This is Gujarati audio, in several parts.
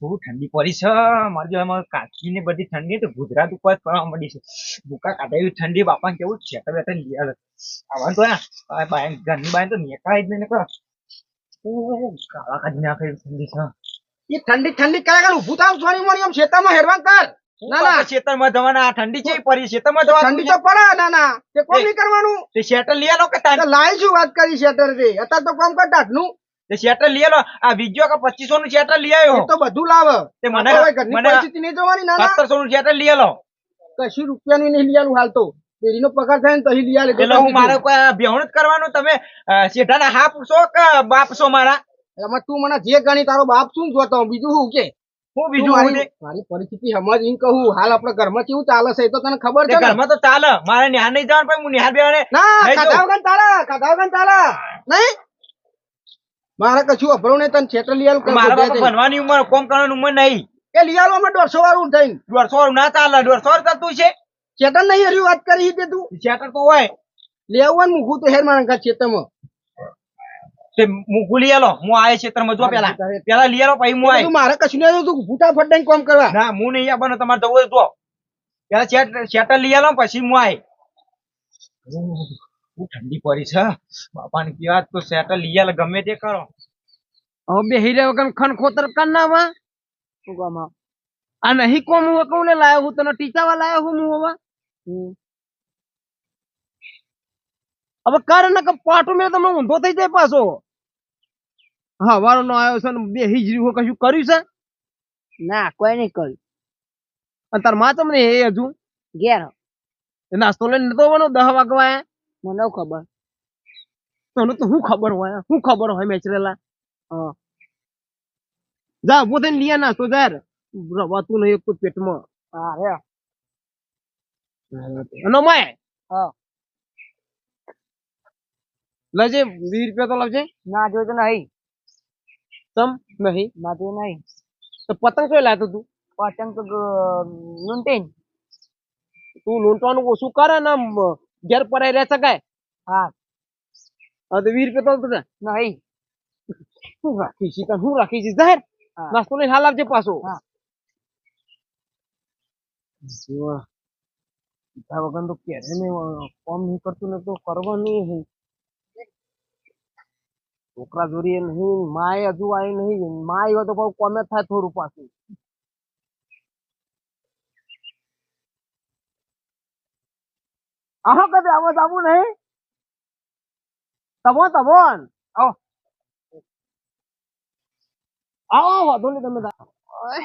બહુ ઠંડી પડી છે? મારી જોડે કાચી ને બધી ઠંડી તો ગુજરાત ઉપર જ પડવા મળી છે. ભૂકા કાઢા એવી ઠંડી બાપા કેવું છે? તો બેટા આવે આવવાનું તો ના બાય ઘરની બાય તો નીકળાય જ નહીં નીકળો કાળા કાઢી નાખે ઠંડી છે. એ ઠંડી ઠંડી કયા કર ઊભું થાવ સોની મોની આમ શેતામાં હેરવાન કર. ના ના. ખેતરમાં જવાના. આ ઠંડી છે પડી ખેતરમાં ઠંડી તો પડે ના ના. તે કોમ નહીં કરવાનું? તે શેટર લઈ આલો કે તાન? લાઈ વાત કરી શેટર રે અત્યારે તો કોમ કર ટાટનું તે શેટર લઈ આલો. આ બીજો કે પચીસો નું શેટર લઈ આવ્યો. તો બધું લાવે. તે મને આપણે ઘરની મને પરિસ્થિતિ નહીં જોવાની ના ના. સત્તરસો નું શેટર લઈ આલો. કશું રૂપિયાની નહીં લીયાલું હાલ તો? ડેરીનો પગાર થાય ને તો અહીં લીયા એટલે હું મારે બેહણ જ કરવાનું? તમે શેઠાના હા પૂછો કે બાપ છો મારા? એમાં તું મને જે ગણી તારો બાપ શું જોતો? બીજું શું કે? હું બીજું મારી પરિસ્થિતિ સમજ કહું. હાલ આપણે ઘરમાં કેવું ચાલે છે એ તો તને ખબર છે ઘરમાં તો ચાલે. મારે નિહાર નહીં જવાનું પણ હું નિહાર બેવાને ના ખાધા વગર ચાલે ખાધા વગર ચાલે. નહીં? મારે કશું અભરો નહીં તને છેતર લીયાલું મારા. ભણવાની ઉંમર કોમ કરવાની ઉંમર નહીં. એ લીયાલું અમે દોઢસો વાળું થઈને. દોઢસો વાળું ના ચાલે દોઢસો વાળું ચાલતું છે. ચેતન નહીં હર્યું વાત કરી તે તું? છેતર તો હોય. લેવું મૂકું તો હેર મારા ઘર તે મૂકું લઈ આલો. હું આયે ક્ષેત્રમાં જો પેલા પેલા લઈ આલો પછી હું આય. મારે કશું નહીં તું ફૂટા ફટાઈને કામ કરવા. ના હું નહીં આવવાનો તમારે જવું હોય પેલા શેટર શેટર લઈ આલો પછી હું આય. ઠંડી પડી છે બાપાને કેવા તો સેટર લઈ આલે ગમે તે કરો. હવે બે હીરે વગર ખન ખોતર કર નામાં શું કામ આ? આ નહીં કોમ હું કહું ને લાયો હું તને ટીચાવા લાયો હું હું હવે? હવે કારણ કે પાટો મેં તમને ઊંધો થઈ જાય પાછો. હા વારો નો આવ્યો છે ને બે હિજરી હો કશું કર્યું છે? ના કોઈ નહીં કર્યું. અને તારમાં તમને એ હજુ? ઘેર. નાસ્તો લઈને નતો આવવાનો દહ વાગવા મને ખબર. તને તો શું ખબર હોય? શું ખબર હોય મેચરેલા હા. જા ઊભો થઈને લીયા નાસ્તો જાર. રવાતું નહીં એક તો પેટમાં. હા રે અને માય? હા. લેજે વીસ રૂપિયા તો લાવજે. ના જોયું તો નહીં. તમ નહીં. જોયું નહીં. તો પતંગ કઈ લાતો તું? પતંગ તો લૂંટીન. તું લૂંટવાનું ઓછું કરે ને ઘેર પડાઈ રહે શકાય? હા. હા તો વીસ રૂપિયા તો બધા નહીં. શું રાખી છે શું રાખી છે? જાહેર? હા. નાસ્તો લઈને હાલ આવજે પાછો. હા. વગર તો ક્યારે ને કોમ નહીં કરતું ને તો કરવાનું નહીં. છોકરા જોડીએ નહીં માય હજુ આવી નહીં માય હોય તો બહુ કોમે થાય થોડું પાછું. આહો કદે આવો આવું નહીં? તમો તમો. આવો. આવો વાંધો નહીં તમે તા- ઓય.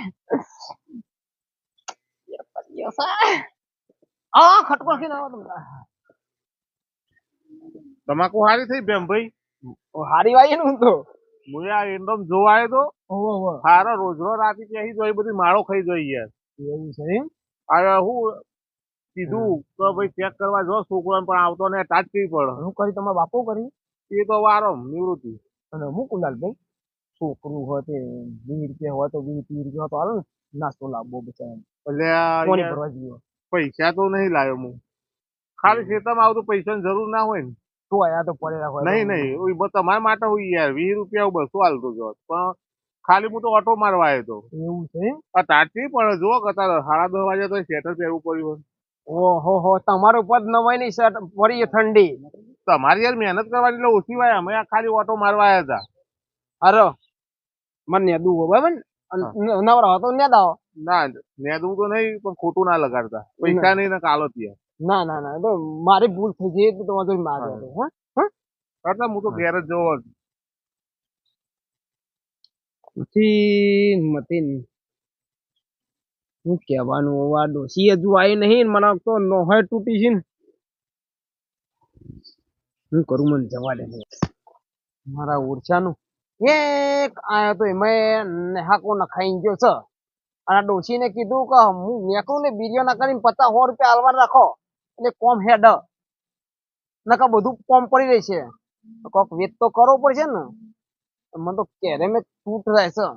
આવો ખટકો રાખીને આવો તમે. તા. તમાકુ હારી થઈ બેમ ભાઈ ઓ, હારી ને તો હું આ એન્ડમ જોવા આવ્યો તો રાતે જોઈ બધી માળો ખાઈ જોઈ યાર. એવું છે એમ? હું કીધું તો ભાઈ ચેક કરવા જો છોકરાને પણ આવતો ને કેવી પડે. હું કરી તમારા બાપો કરી? એ તો વારો નિવૃત્તિ. અને હું કુલાલભાઈ છોકરું હોય તે વીસ રૂપિયા હોય તો વીસ ત્રીસ રૂપિયા હોય તો ને નાસ્તો લાવવો બચારા પૈસા તો નહીં લાવ્યો હું. ખાલી ખેતરમાં આવતું પૈસાની જરૂર ના હોય ને. તો આયા તો પડેલા હોય નહીં નહીં ઓય તમારા માટે યાર વીસ રૂપિયા બસો હાલતો જો પણ ખાલી હું તો ઓટો મારવા આવ્યો તો એવું છે એમ? પણ જો કતાર સાડા દસ વાગે તો સ્વેટર પહેરવું પડ્યું ઓહો હો તમારું પદ નવાય નહીં શર્ટ પડી ઠંડી. તમારી યાર મહેનત કરવાની એટલે ઓછી વાય અમે ખાલી ઓટો મારવા આવ્યા હતા. અરે મને નેદું હોય બરાબર નવરા હતો નેદાવો ના નેદું તો નહીં પણ ખોટું ના લગાડતા. પૈસા નહીં ને કાલો ત્યાં. ના ના ના તો મારી ભૂલ થઈ ગઈ એટલે તમારે જોઈ મારે હા. હા? એટલે હું તો ઘેર જ જોવો જ. મતીન શું કહેવાનું હવે આ ડોશી હજુ આવી નહીં મને તો નોહે તૂટી છે ને. હું કરું મને જવા દે. મારા ઓરછાનું. એક આયો તો એમાં નેહાકો નખાઈ ગયો છે. અને ડોસીને કીધું કે હું નેકું ને બીજો ના કરીને પચાસ સો રૂપિયા હાલવા રાખો. એટલે કોમ હેડ. નકા બધું કોમ પડી રહી છે. તો કોક વેત તો કરવો પડશે ને. મને તો ક્યારે મેં તૂટ રહે છે.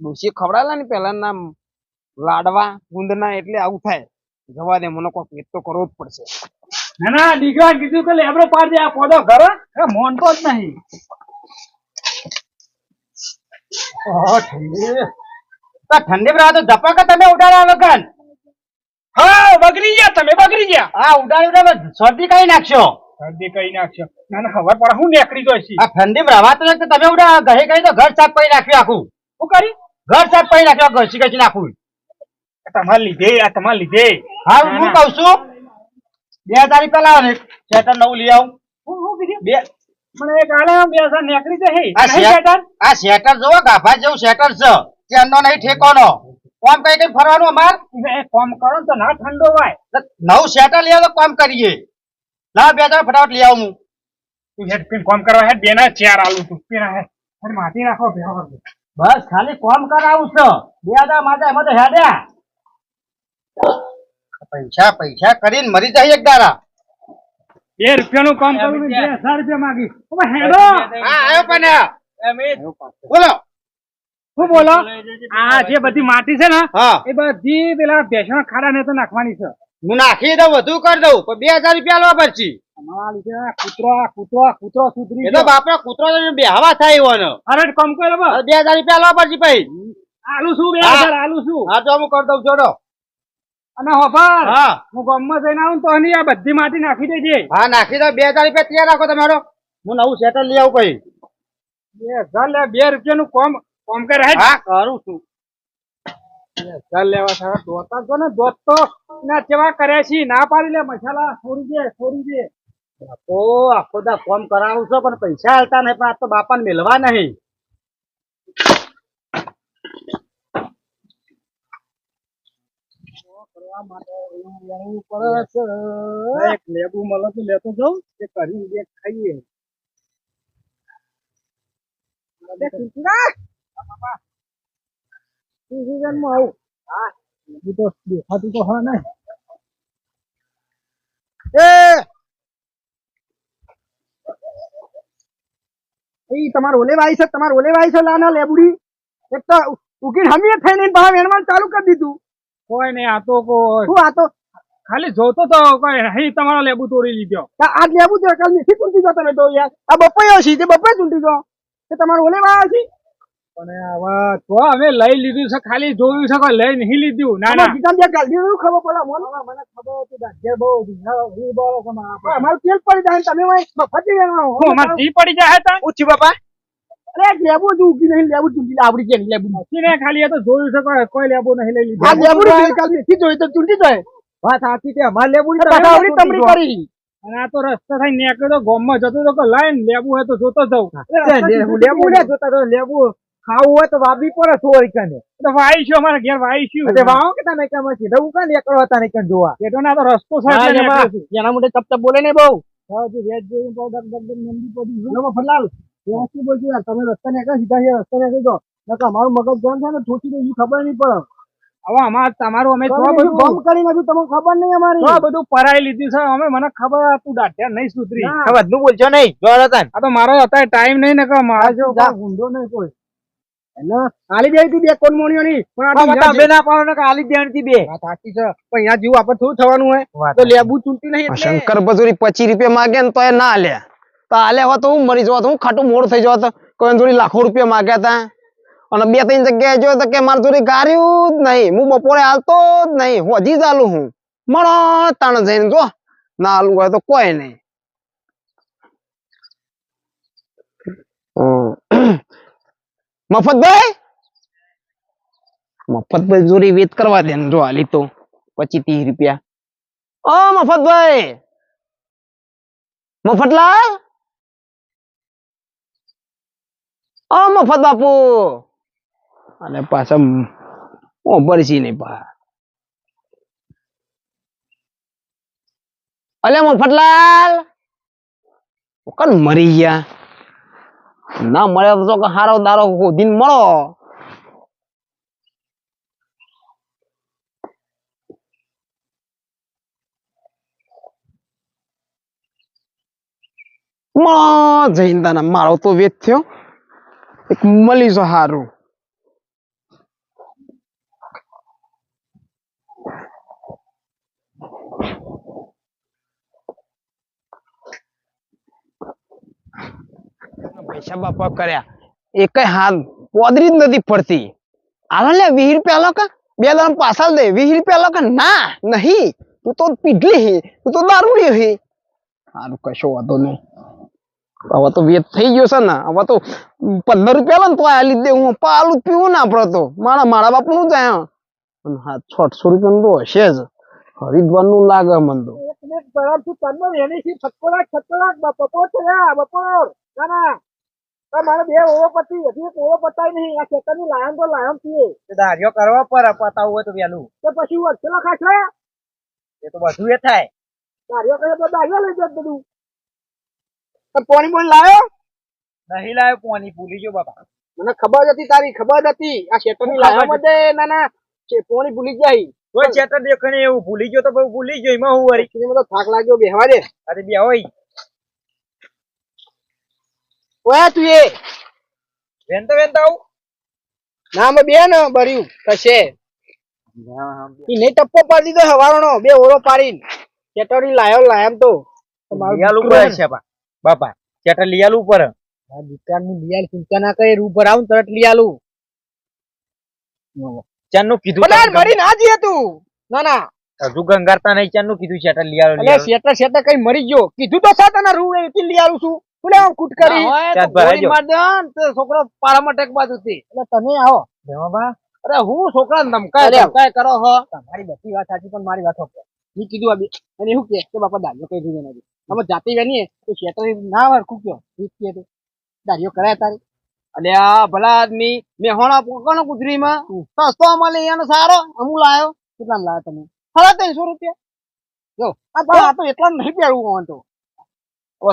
ડોશી ખવડાવેલા ને પેલા ના લાડવા ગુંદના એટલે આવું થાય. જવા દે મને કોક વેત તો કરવો જ પડશે. ના ના દીકરા કીધું કે લેબરો પાડ દે આ પોદો ઘર. એ મોનતો જ નહીં. ઠંડી. તો ઠંડી તો ઝપાકા તમે ઉડાડ્યા વગર. હા બગડી ગયા તમે બગડી ગયા. હા ઉડાડી ઉડાડી શરદી કઈ નાખશો? શરદી કઈ નાખશો? ના ના ખબર પડે હું નીકળી ગયો છી. આ ઠંડી નથી તો તમે ઉડા ઘરે કઈ તો ઘર સાફ કરી નાખ્યું આખું. શું કરી? ઘર સાફ કરી નાખ્યું ઘસી ઘસી નાખું તમારે લીધે આ તમારે લીધે. હા હું. કઉ છું બે હજાર પેલા આવે શેટર નવું લઈ આવું. બે મને એક આલે બે હજાર નીકળી જશે આ શેર- આ શેટર જોવો ગાભા જેવું શેટર છે. ચેનનો નહીં ઠેકોનો. કોમ કઈ કઈ ફરવાનું અમાર? એ કોમ કરો ને તો ના ઠંડો હોય. નવું સેટર લઈ તો કોમ કરીએ. લાવ બે હજાર ફટાફટ લઈ આવું તું હેડ પિન કોમ કરવા હેડ બેના ચાર આલું તું પેલા હેડ. હેડ માટી નાખો કરજો. બસ ખાલી કોમ કરાવું છો. બે દા માતા એમાં તો હેડ્યા પૈસા પૈસા કરીને મરી જાય એક દારા. બે રૂપિયાનું કામ કરું બે હજાર રૂપિયા માગી હવે હેડો. હા આવ્યો પણ બોલો. શું બોલો? આ જે બધી માટી છે ને હા. એ બધી પેલા ભેસણ ખાડા ને તો નાખવાની છે. હું નાખી દઉં વધુ કરી દઉં પણ બે હજાર રૂપિયા લો પડશે લીધે કૂતરો કૂતરો કૂતરો સુધરી એ તો કૂતરો બેહવા થાય એવો ને. અરે કામ કરો બે હજાર રૂપિયા લેવા પડશે ભાઈ આલુ શું બે. હજાર આલુ શું હા તો હું કરી દઉં જોડો. અને હોફર હા. હું ગામમાં જઈને આવું તો એની આ બધી માટી નાખી દેજે. હા નાખી દો બે હજાર રૂપિયા તૈયાર રાખો તમારો. હું નવું સેટર લઈ આવું કઈ બે હજાર લે બે રૂપિયાનું કોમ કોમ કરે હેડ. કરું છું. ચાલ લેવા સારા દોતા જો ને દોત તો ના કેવા કર્યા છે ના પાડી લે મસાલા છોડી દે છોડી દે. બાપો આખો દા કોમ કરાવું છો પણ પૈસા હાલતા નહીં પણ આ તો બાપાને મેળવા નહીં. લેબુ મળે તો લેતો જાઉં કે કરી બે સિઝનમાં આવું. હા તો દેખાતું તો હા ને. એ! એ તમારે ઓલે વાઈ છે તમારે ઓલે વાઈ છે લાના લેબુડી. એક તો ઉકીને હમીએ થઈને વેણવાનું ચાલુ કરી દીધું. કોઈ નહીં આ તો કોઈ. શું આ તો? ખાલી જોતો તો કોઈ અહીં તમારો લેબુ તોડી લીધો. આ લેબુ છે કાલ નથી ચૂંટી ગયો તમે તો યાર. આ બપૈયો છે તે બપૈયો ચૂંટી ગયો. તે તમારો ઓલે વાયા છે? અને હવે તો અમે લઈ લીધું છે ખાલી જોયું છે કે લઈ નહીં લીધું. ના ના. ગીતા જે ગાડી નું ખબર પડે મને મને ખબર હતી દાજ્ય બહુ હું બોલો કે અમારું તેલ પડી જાય તમે મફતી વેણવાનો હું અમારે જી પડી જાય તા પૂછી બાપા. અરે એક લેબુ જ ઉગી નહીં લેબુ ચૂંટી આવડી છે લેબુ ને ખાલી તો જોયું છે કે કોઈ લેબુ નહીં લઈ આ લીધું લેબુ કાલ નથી જોઈ તો ચૂંટી જાય. વાત સાચી છે અમારે લેબુ પાછા તમરી કરી. અને આ તો રસ્તો થઈ નીકળ્યો તો ગામમાં જતો તો લાઈન લેબુ હોય તો જોતો જવું લેબુ લે જોતા તો લેબુ ખાવું હોય તો વાબી પર થોડી કને તો વાઈશું અમારે ઘેર વાઈશું એટલે વાવો કે તમે કેમ છે રવું કાન એકલો હતા ને કન જોવા. એ તો ના તો રસ્તો છે ને. એના મુંડે ચપ ચપ બોલે ને બહુ. હા, હજુ વેચ જોઈને તો ડગ ડગ ડગ નંદી પડી ગયો ફલાલ વ્યવસ્થિત બોલજો યાર તમે રસ્તા ને સીધા છે રસ્તા ને કહી દો. નકર અમારું મગજ જામ છે ને ઠોકી દે ખબર નહીં પડે. હવે અમાર તમારું અમે તો બધું બમ કરી નાખ્યું તમને ખબર નહીં અમારી. તો બધું પરાઈ લીધું છે. અમે મને ખબર હતું તું નહીં સુધરી. હવે બધું બોલજો નહીં. જો રતન. આ તો મારો અત્યારે ટાઈમ નહીં ને કે મારા જો ગુંડો નહીં કોઈ. એટલે આલી દે તું બે કોણ મોણીઓની પણ તમે ના પાડો ને કે આલી દેણથી બે. વાત સાચી છે. પણ અહીંયા જેવું આપણે થોડું થવાનું હોય? તો લેબુ ચૂંટી નહીં એટલે. શંકર બજુરી પચીસ રૂપિયા માગે ને તો એ ના આલ્યા તો આલ્યા હોત તો હું મરી જવા હું ખાટું મોડું થઈ જવા કોઈ જોડી લાખો રૂપિયા માગ્યા તા અને બે ત્રણ જગ્યાએ જોયો તો કે મારી જોડે ગાર્યું જ નહીં. હું બપોરે હાલતો જ નહીં. હું હજી જ હાલું હું મળો તાણ જઈને જો ના હાલવું હોય તો કોઈ નહીં. હમ. મફતભાઈ મફતભાઈ જોડી વેત કરવા દે ને જો હાલી તો પચીસ ત્રીસ રૂપિયા. ઓ મફતભાઈ મફતલાલ ઓ, મફત બાપુ. અને પાછા ઓ બરસી નહીં પા. અલે મફતલાલ કન મરી ગયા? ના મળે તો હારો દારો દિન મળો. જૈન દાના મારો તો વેત થયો. એક મળીશું હારું. પૈસા બાપા કર્યા. એક હાથ પોદરી જ નથી પડતી. આલો લે, વીસ રૂપિયા આલો કા? બે દામ પાછા દે. વીસ રૂપિયા આલો કા? ના, નહીં. તું તો પીધલી હે. તું તો દારૂડી હે. સારું કશો વાંધો નહીં. હવે તો વેત થઈ ગયો છે ને. હવે તો પંદર રૂપિયા લે તો આ લીધે હું પાલું પીવું ના આપણે તો. મારા મારા બાપનું જાય હા છસો રૂપિયાનું તો હશે જ. હરિદ્વારનું લાગે મને તો. એક મિનિટ એની થી છક્કોલાક બપોર બપોર મારે બે ઓળો પતી હજી એક ઓળો પતાય નહીં. આ ખેતરની લાયમ તો લાયમ પીએ ધાર્યો કરવા પર પતાવવું હોય તો વહેલું. તો પછી વચ્ચેલો ખાશે એ તો બધું એ થાય. દારિયો કહે તો દારિયો લઈ જાય બધું. તો પોણી પોણી લાયો? નહીં લાવ્યો પોની ભૂલી ગયો બાપા. મને ખબર હતી તારી ખબર હતી. આ ખેતરની લાયમ જ ના ના. પોની ભૂલી જાય. કોઈ ચેતર દેખાને એવું ભૂલી ગયો તો ભૂલી ગયો એમાં હું વળી. મને તો થાક લાગ્યો બેહવા દે. અરે બે હોય ઓયા તું એ. વેનતા વેનતા આવું? ના અમે બે ને બર્યું. કશે? ઈ નહીં ટપ્પો પાડી દીધો હવારોનો. બે ઓળો પાડીને. ચેટરી લાયો લાયમ તો. લિયાલું દીકરો છે બાપા ચેટર લિયાલું પર આ નું લિયાલ ચિંતા ના કરે ઉપર આવું ને તરત લિયાલું ચાનું કીધું બધા તમે મરી ના જઈએ તું. ના ના. હજુ ગંગારતા નહીં ચાનું કીધું ચેટર લિયાલું અલે શેટર શેટર કઈ મરી ગયો. કીધું તો સા તને રૂ એથી લિયાલું છું તું લે આમ કૂટ કરી ભરાઈ તો છોકરો પારામાં ટેક એટલે તમે આવો. બા અરે હું છોકરા ધમકાય ધમકાય કરો હો. તમારી બધી વાત સાચી પણ મારી વાત મેં કીધું આ અને એવું કે કે બાપા દાડિયો કઈ દીધો નથી અમે જાતે તો ના હરખું કયો ઠીક કે તો. દાડિયો કરાય તારી. અલે આ ભલા આદમી મેહોણા પોકાનો ગુજરીમાં? સસ્તો મળે એનો સારો અમુ લાયો. કેટલામ લાયો તમે? સાડા ત્રણસો રૂપિયા. જો આ તો એટલા નહીં પેડવું તો.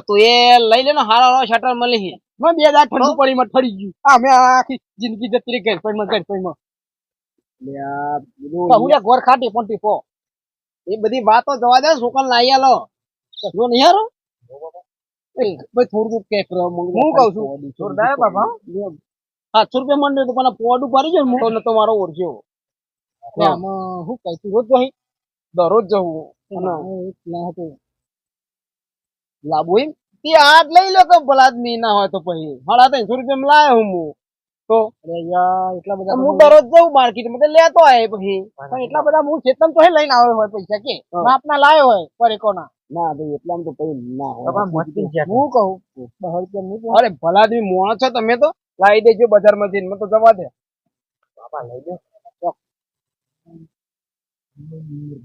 તું એ લઈ લે ને હારો હારો શટર મળી હે મેં બે દાંત ઠંડુ પડી મત ઠરી ગયું. આ મેં આખી જિંદગી જતી રહી ઘર પણ માં ઘર પડી માં હું ઘર ખાટી પણ ટીપો એ બધી વાતો જવા દે છોકરા લાઈ આલો. જો નહીં હારો? ભાઈ થોડું કે કરો હું કહું છું જોરદાર બાપા સાતસો રૂપિયા મંડ્યો તો પણ પોડું ભરી ગયો ને તો નતો મારો ઓરજો હું. છું રોજ જઈ દરરોજ જવું ના હતું. લાબુ એમ? તે આજ લઈ લો તો ભલા આદમી ના હોય તો પછી. સાડા ત્રણસો રૂપિયા લાયો હું હું તો અરે યાર એટલા બધા હું દરરોજ જઉં માર્કેટમાં લેતો આવે પછી. પણ એટલા બધા હું ચેતન તો હે લઈને આવ્યો હોય પૈસા કે. આપના માપના લાયો હોય પરેકોના ના ભાઈ એટલા તો પછી ના હોય. હું કહું? બહાર રૂપિયા નહીં અરે ભલા મી મોણો છો તમે તો. લાવી દેજો બજાર જઈને મને તો જવા દે. બાપા લઈ લો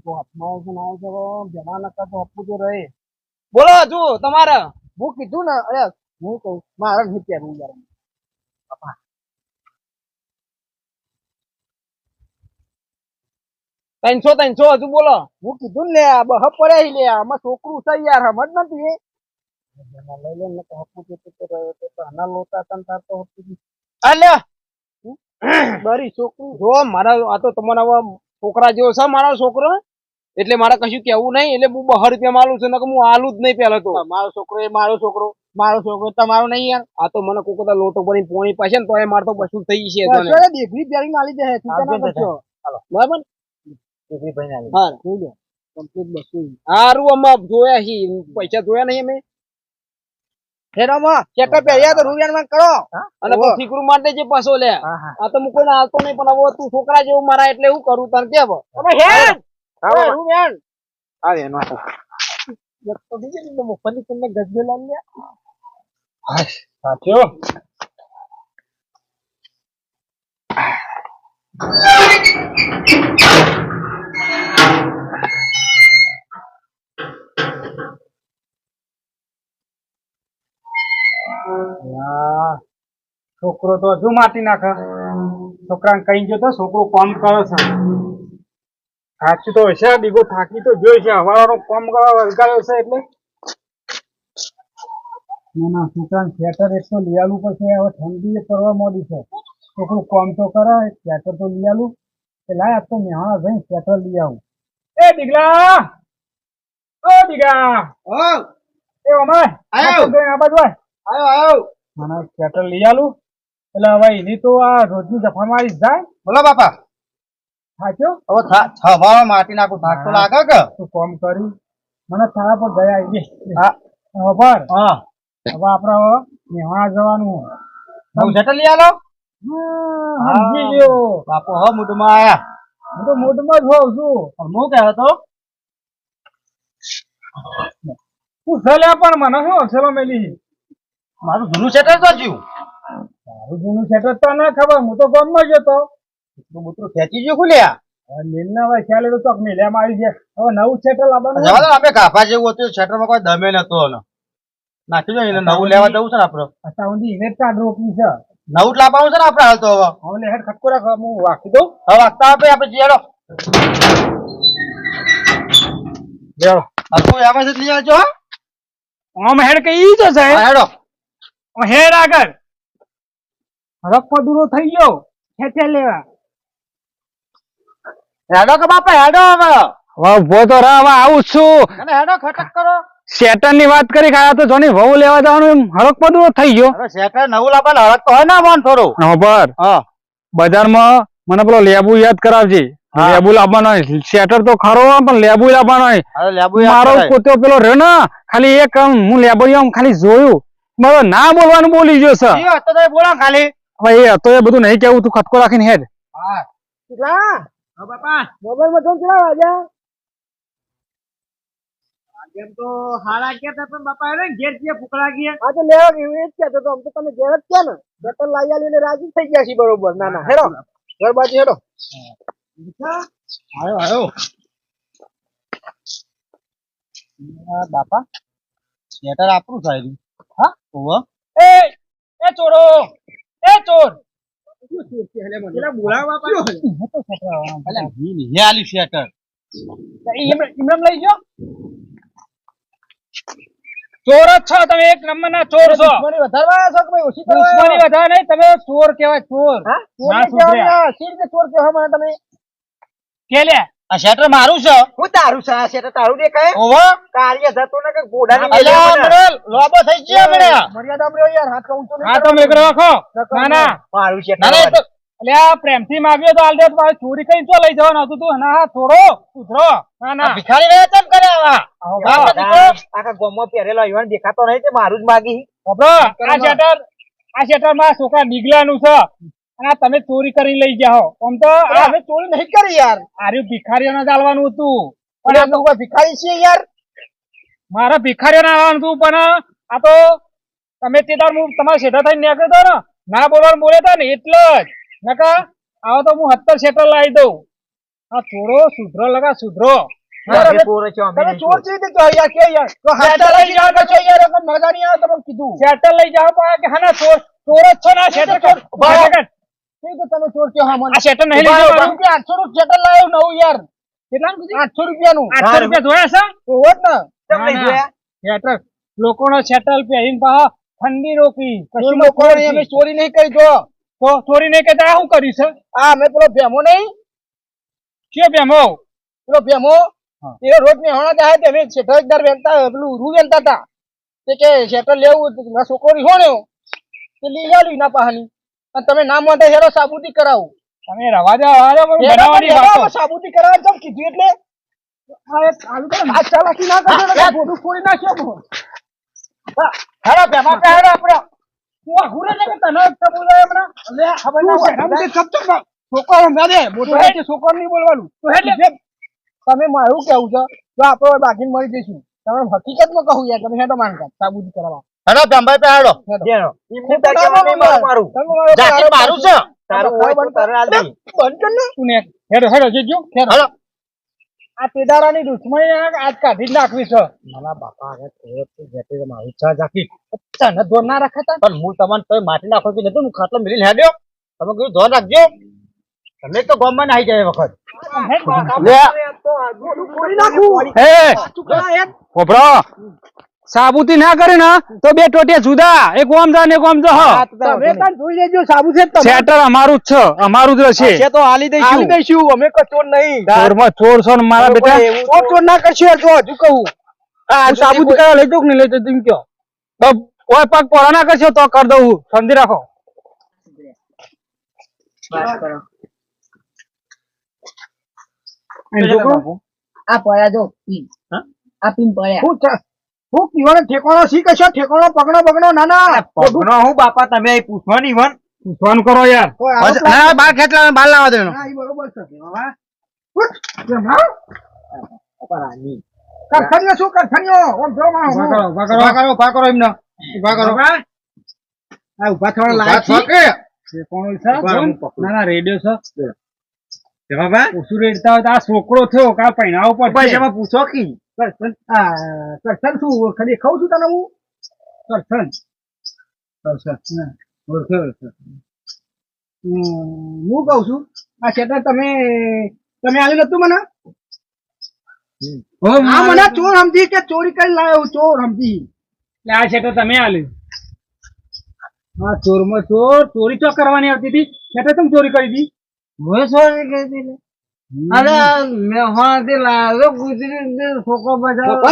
તો હાથમાં આવે છે ને આવે છે હવે જમા નકા તો આપવું તો રહે. બોલો હજુ તમારે. હું કીધું ને અરે હું કહું મારે નહીં પહેરવું યાર ત્રણસો ત્રણસો હજુ બોલો. હું કીધું ને આ બહ પડે લે આમાં છોકરું છે યાર સમજ નથી લઈ લે ને તો આના લોટા તન તાર તો હતું જ. બરી છોકરું. જો મારા આ તો તમારા છોકરા જેવો છે મારો છોકરો. એટલે મારે કશું કેવું નહીં એટલે હું બહાર રૂપિયા માલું છું નકર હું આલું જ નહીં પેલો તો. મારો છોકરો એ મારો છોકરો મારો છોકરો તમારો નહીં યાર. આ તો મને કોઈ કદા લોટો ભરી પોણી પાસે ને તો એ મારે તો થઈ છે દે બરાબર? હા કમ્પ્લીટ હારું અમે જોયા છીએ પૈસા જોયા નહીં અમે. હેરામાં ચેટર પહેર્યા તો રૂપિયા કરો. અને. પછી માર દેજે પાછો લે. આ તો હું કોઈને હાલતો નહીં પણ હવે તું છોકરા જેવું મારા એટલે હું કરું તને કેમ એ રૂપિયા આવે એનો તો બીજે તો મફલી તમને ગજબે લાવી લે. સાચો. છોકરો તો હજુ માટી નાખે. છોકરાને કઈ ગયો તો છોકરો કામ કરે છે. થાકી તો હશે બીગો થાકી તો જોઈ છે. હવાળાનો કોમ કરવા વળગાયો છે એટલે. ના ના છોકરાને ખેતર એક તો લિયાલું પછી હવે ઠંડી કરવા મોડી છે. છોકરું કોમ તો કરે થિયેટર તો લિયાલું કે લાય આ તો મેહાણા જઈને થિયેટર લઈ આવું. એ દીગલા! ઓ દીકરા એ અમાય આયો. આ બાજુ આયો. આયો મને થિયેટર લઈ આલું. એટલે હવે એની તો આ રોજની જફા મારી જાય. બોલો બાપા. થાક્યો? હવે માટી નાખું થાક તો લાગે કે? તું કોમ કરી. મને થાળા પર ગયા આવી ગઈ. હા. હવે આપડે હવે જવાનું. હું શેટર લઈ આલો? સમજી ગયો. બાપો હો મોઢમાં આયા. હું તો મોઢમાં જ હોઉં છું. પણ હું કહેતો તો પૂછેલા પણ મને શું હસેલો મેલી? મારું જૂનું શેટર તો તારું જૂનું સેટર તો ના ખબર. હું તો ગામમાં જ હતો. એટલું બુતરું ખેંચી ગયું ખુલ્યા હવે હવે ખ્યાલ તો ચોક મેલ્યામાં આવી હવે નવું શેટર લાવવાનું આપણે કાફા જેવું હતું શેટરમાં કોઈ દમે નતો ને નાખી દો એને નવું લેવા દઉં છે ને આપણે. અત્યાર સુધી એને જ રોકવી છે. નવું જ લાવવાનું છે ને આપણે હાલ તો હવે. હવે હેડ ખટકો રાખ હું વાકી દઉં હવે વાગતા આપણે આપણે જીયાડો બેડો હરખું એમાં જ લઈ આવજો આમ હેડ કઈ તો છે. હેડો. હેડ આગળ. રપ્પો દૂરો થઈ ગયો. ખેંચે લેવા. હેડો કે બાપા હેડો હવે. હવે ઊભો તો રહે હવે આવું છું. અને હેડો ખટક કરો. શેટરની વાત કરી ખાયા તો જોની વહુ લેવા જવાનું હરક બધું થઈ ગયો. હવે શેટર નવું લાવવા હળક તો હોય ને મોન થોડું. હા બર હા. બજારમાં મને પેલો લેબુ યાદ કરાવજે. લેબુ લાવવાનો. શેટર તો ખરો પણ લેબુ લાવવાનો મારો પોતે પેલો રહ્યો ને ખાલી એક આમ હું લેબુ આમ ખાલી જોયું. મારો ના બોલવાનું બોલી ગયો સર તો ખાલી. હવે એ હતો એ બધું નહીં કેવું તું ખટકો રાખીને હેડ. હા. હા બાપા. મોબાઈલમાં જોન કેટલા વાગ્યા એમ તો હારા ગયા તા પણ બાપા રે ઘેર જે ફૂકડા ગયા. હા તો લેવા ગયું એ જ કહેતો તો. આમ તો તમે ઘેર જ છે ને. સેટર લાવી આલી એટલે રાજી થઈ ગયા છે બરોબર. ના ના હેડો. ઘર બાજુ હેડો આયો આયો બાપા. શેટર આપણું સાહેબ હા ઓવા એ એ ચોરો. એ ચોર. ચોર જ છો તમે એક નંબર ના ચોર છો. દુશ્મની વધારવા છો કે ભાઈ ઓછી કરવા દુશ્મની વધારે નહીં તમે ચોર કહેવાય ચોર. હા? ચોર મને તમે? કે લે? આ શેટર મારું છે? હું તારું છે આ શેટર તારું ને કહે ઓવો કાર્ય જતો ને કે ગોડા ને મને. મને લોબો થઈ ગયો અમરે મર્યાદા અમરે યાર હાથ કહું તો હા તો મેકડો રાખો. ના ના મારું તો એટલે આ પ્રેમથી માગ્યો તો આલદે તો ચોરી કરીને તો લઈ જવાનું હતો તું? ના થોડો સુધરો ના ના. ભિખારી રહ્યા કેમ કરે આવા. આખા ગોમો પહેરેલો યુવાન દેખાતો નહીં તે મારું જ માગી. બાપડો, આ શેટર આ શેટરમાં છોકરા ડીગલાનું છે. અને આ તમે ચોરી કરીને લઈ જાઓ આમ તો અમે ચોરી નહીં કરી યાર. આર્યું ભિખારીઓને ચાલવાનું હતું. પણ આ તો ભિખારી છે યાર. મારે ભિખારીઓને આવવાનું હતું પણ આ તો તમે તે દાડ હું તમારા શેઠા થઈને નીકળ્યો હતો ને ના બોલવાનું બોલે હતા ને એટલે જ. નકા આવો તો હું હત્તર શેટર લાવી દઉં. આ ચોરો સુધરો લગા સુધરો. ચોર લઈ જાઓ કે હા ના ચોર ચોર જ છો ને શેટર ચોર તમે ચોર હા મને શેટર નહીં આઠસો નું સેટર લાવ્યો નવું યાર. કેટલાનું કીધું? આઠસો રૂપિયાનું. આઠસો રૂપિયા જોયા છે? હોત ને. ના, તમે ના. શેટર પહેરીને ઠંડી રોકી. કશું લોકો અમે ચોરી નહીં કરી જો તો ચોરી નહીં કરતા શું કર્યું છે? આ અમે પેલો ભેમો નહીં? કે ભેમો? પેલો ભેમો? એ રોજ ને હણા જાય તે અમે શેઠરદાર વેચતા પેલું રૂ વેચતા હતા. તે કે શેટર લેવું છોકરી મારા ને તે લઈ આલ્યું ના પાહાની. અને તમે ના માટે હેરો સાબુતી કરાવો. તમે રવા દો રવા દો પણ બનાવવાની હેરો વાતો. સાબુતી કરાવવા કેમ કીધું એટલે? આ એક આલુ કરે ને, આ ચાલાકી ના ને તો ગોડું ફોડી નાખ્યો હું. હેરો ભેમો આપણે હેરો આપણો તું આ ઘુરે છે તને તો બોલાય હમણાં? લે, ખબર ના હોય. સાબુતી ચપચપ કર. છોકરો ના દે મોટો છે, છોકરો નહીં બોલવાનું. જેમ તમે મારું કેવું છે? તો આપણે બાકી મળી જઈશું. તમે હકીકતમાં કહું યાર તમે હેડો માનતા. સાબુતી કરવા હેડો ભેમભાઈ પે હેડો મારું છે તારું હોય તો તારે આલ દે. બંધ કર ને. તું હેડો હેડો જીજો હેડો આ તેદારાની દુશ્મની આ આજ કાઢી જ નાખવી છે મારા બાપા હવે તે જેતે મારું ઈચ્છા જાકી તને દોર ના રાખતા પણ હું તમને તો માટી નાખો કે નતું હું ખાટલો મિલીને હેડ્યો તમે કીધું ધોર રાખજો તમે તો ગોમમાં નાઈ જાય એ વખત લે તો આ ગોળું નાખું. એ ચૂકલા યાર. પોપડો સાબુતી ના કરે ને તો બે ટોટિયા જુદા એક ઓમ જા ને એક ઓમ જા તમે કાં જોઈ લેજો સાબુ છે તમારું. અમારું જ છે અમારું જ છે છે તો હાલી દઈશું. હાલી દઈશું. અમે કચોર નહીં. ચોરમાં ચોર છો ને મારા બેટા ચોર ચોર ના કરશે જો હજુ કહું. સાબુતી કરવા લઈ દઉં ને લઈ દઉં તેમ કયો કોઈ પગ પોરા ના કરશો તો કર દઉં સમજી રાખો આ પડ્યા જો પીન આ પીન પડ્યા? હું કીવાનો ઠેકાણો શી કશો ઠેકાણો પગણો બગણો ના ના પગણો હું બાપા તમે પૂછવા પૂછવાની વન પૂછવાનું કરો યાર. ના બાર ખેતલા બાર લાવવા દેવાનો ના, ઈ બરોબર છે. ઉઠ? કરખડીયો શું કરખડીયો? ઓમ જો માં હું. ઊભા કરો ઊભા કરો ઊભા કરો એમને. ઊભા કરો. આ ઊભા થવાના લાયક છે? કે? કોણ? છે ના ના રેડિયો છે. ઓછું રેડતા હોય તો આ છોકરો થયો કા પૈણા ઉપર ભાઈ એમાં પૂછો કી? કરખડ, આ, કરખડ શું ખાલી ખાઉં છું તને હું? ઓળખે, ઓળખે. હું કઉ છું આ શેટર તમે તમે આવેલું હતું મને? હા મને ચોર સમજી કે ચોરી કરી લાવ્યો ચોર સમજી. એટલે આ છે તો તમે આવ્યું હા ચોરમાં ચોર ચોરી તો કરવાની આવતી હતી. એટલે તમે ચોરી કરી હતી? હું ચોરી કરી દીધી અરે મેહોણાથી લાવ્યો ગુજરી છોકરો બજાવ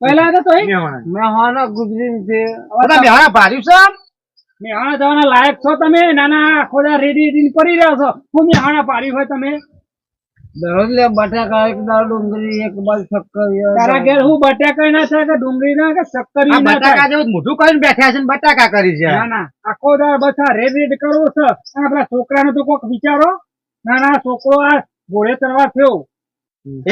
પહેલા તો તોય ગુજરી છે. ભાર્યું છે મેહાણા જવાના લાયક છો તમે? નાના ખોદા રેડી રેડી કરી રહ્યા છો. હું મેહાણા પાડી હોય તમે? દરરોજ લે બટાકા એક દાળ ડુંગળી એક બાજુ શક્કર તારા ઘેર હું બટાકા ના થાય કે ડુંગળી ના કે શક્કર ના બટાકા જેવું મોઢું કરીને બેઠા છે ને બટાકા કરી છે. ના ના. આખો દાળ બધા રેડી રેડ કરવો છે. આપડા આપણા છોકરાનો તો કોક વિચારો. નાના છોકરો આ ઘોડે તરવા થયો.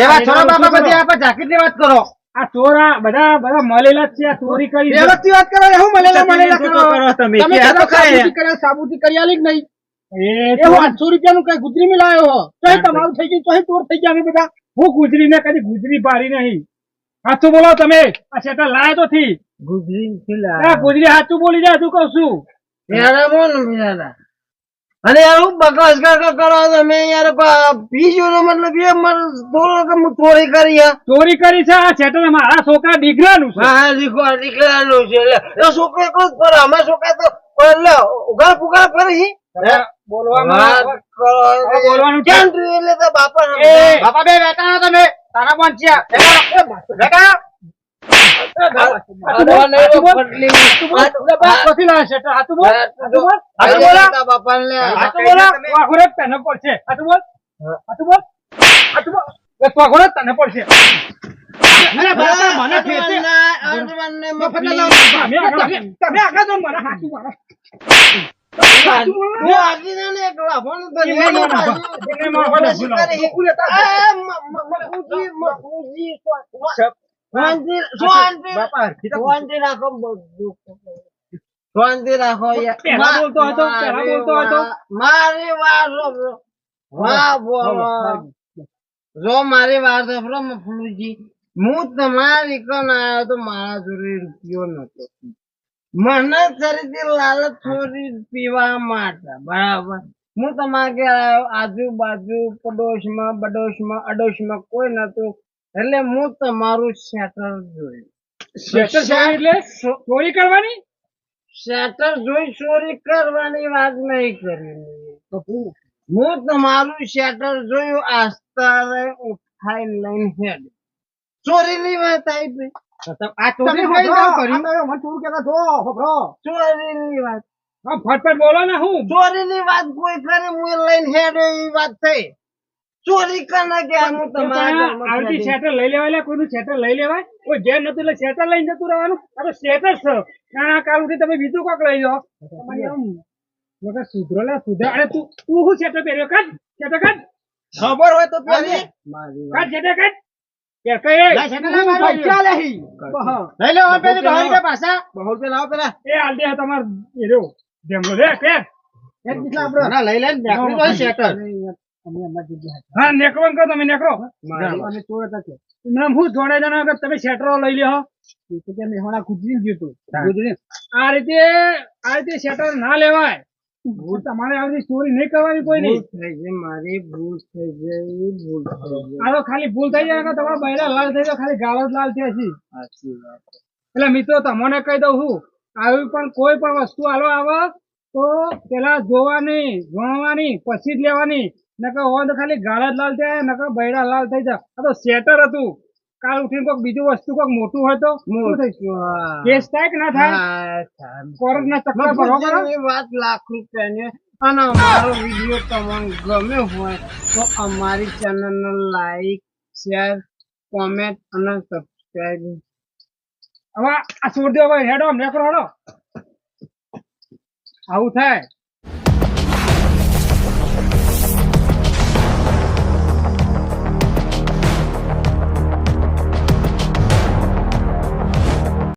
એવા છોરો બાપા બધી આપણે જાકીટની વાત કરો. આ ચોરા બધા બધા મળેલા જ છે આ ચોરી કરી વ્યવસ્થિત વાત કરો હું મળેલા મળેલા કરો. કરો તમે? તમે કે આ તો ખાય. સાબુતી સાબુતી કરી આલી કે નહીં? એ કઈ ગુજરી માં લાવ્યો તો તમારું થઈ ગયું તો ચોર થઈ ગયા અમે બધા. હું ગુજરી ને કદી ગુજરી પાડી નહીં. સાચું બોલો તમે. આ શેઠા લાયા તો થી. ગુજરી આ ગુજરી સાચું બોલી જાય તું કહું છું. બોલ ને અરે યાર હું બકવાસ કાકા કરો તમે યાર બીજો નો મતલબ એ મન થોડો કે હું ચોરી કરી યાર. ચોરી કરી છે? આ શેઠા મારા છોકરા દીકરાનું છે. હા દીકરા દીકરાનું છે. એટલે એ છોકરો એકલો જ ફરે અમે છોકરા તો એટલે લે ઉગાડ પુગાડ ફરે હવે બોલવાનું કેમ એટલે તો બાપા બાપા બે બેઠા તમે તારા કોણ છે. તને પડશે મને. તમે આગળ- મને હાચું મારો. શાંતિ રાખો શાંતિ રાખો બોલતો હતો, બોલતો હતો. મારી વાત સાંભળો. વાહ બોલો જો મારી વાત સાંભળો મફલુજી હું તમારી કન આવ્યો તો મારા જોડે રૂપિયો નતો મને ખરીદી લાલચ થોડી પીવા માટે બરાબર હું તમારા આવ્યો આજુબાજુ પડોશમાં બડોશમાં અડોશમાં કોઈ નતું એટલે હું તમારું શેટર એટલે ચોરી કરવાની? શેટર જોઈ ચોરી કરવાની વાત નહીં કરી હું તમારું શેટર જોયું આસ્તારે ઉઠાઈ લઈને હેડ. ચોરીની વાત આવી ચોરી કઈ ના ચોર હા બોલો ને વાત કોઈ કરે હું લઈને હેડ એવી વાત થઈ. ચોરી કને કે હું તમારા આવતી શેટર લઈ લેવાય કોઈનું શેટર લઈ લેવાય? કોઈ જેમ નતું એટલે શેટર લઈને જતું રહેવાનું? આ તો શેટર છે. ના કાલ ઉઠી તમે બીજું કોક લઈ જાઓ તમારી વગર સુધરો લે સુધરો. અરે તું તું શું શેટર પહેર્યો? કાઢ શેટર ખબર હોય તો પહેરી. શેટર. લઈ લો અમે અમારી હા નેકરો કરો તમે નેકરો અમે ચોર હતા. નામ હું જોડાઈ જણા તમે શેટરો લઈ લ્યો મેહોણા ગુજરી ગયું હતું. ગુજરી. આ રીતે આ રીતે શેટર ના લેવાય. ભૂલ. તમારે આવી ચોરી નહીં કરવાની કોઈ નહીં. મારી ભૂલ થઈ ગઈ ભૂલ થઈ ગઈ. આ તો ખાલી ભૂલ થઈ જાય તમારા બૈરા લાલ થઈ જાય ખાલી ગાળો લાલ થયા છે. એટલે મિત્રો તમને કહી દઉં હું આવી પણ કોઈ પણ વસ્તુ આલો આવે તો પેલા જોવાની ગણવાની પછી જ લેવાની. નકર હોય તો ખાલી ગાળા જ લાલ થયા નકર બૈડા લાલ થઈ જાય આ તો સેટર હતું. કાલ ઉઠીને કોઈક બીજું વસ્તુ કોઈક મોટું હોય તો. કેસ થાય કે ના થાય? કોર્ટ ના ચક્કર ભરો કરો વાત લાખ રૂપિયાની અને અમારો વીડિયો તમને ગમ્યો હોય તો અમારી ચેનલને લાઈક શેર કોમેન્ટ અને સબસ્ક્રાઈબ. હવે આ છોડ દો હવે હેડો નેકરો હેડો. આવું થાય.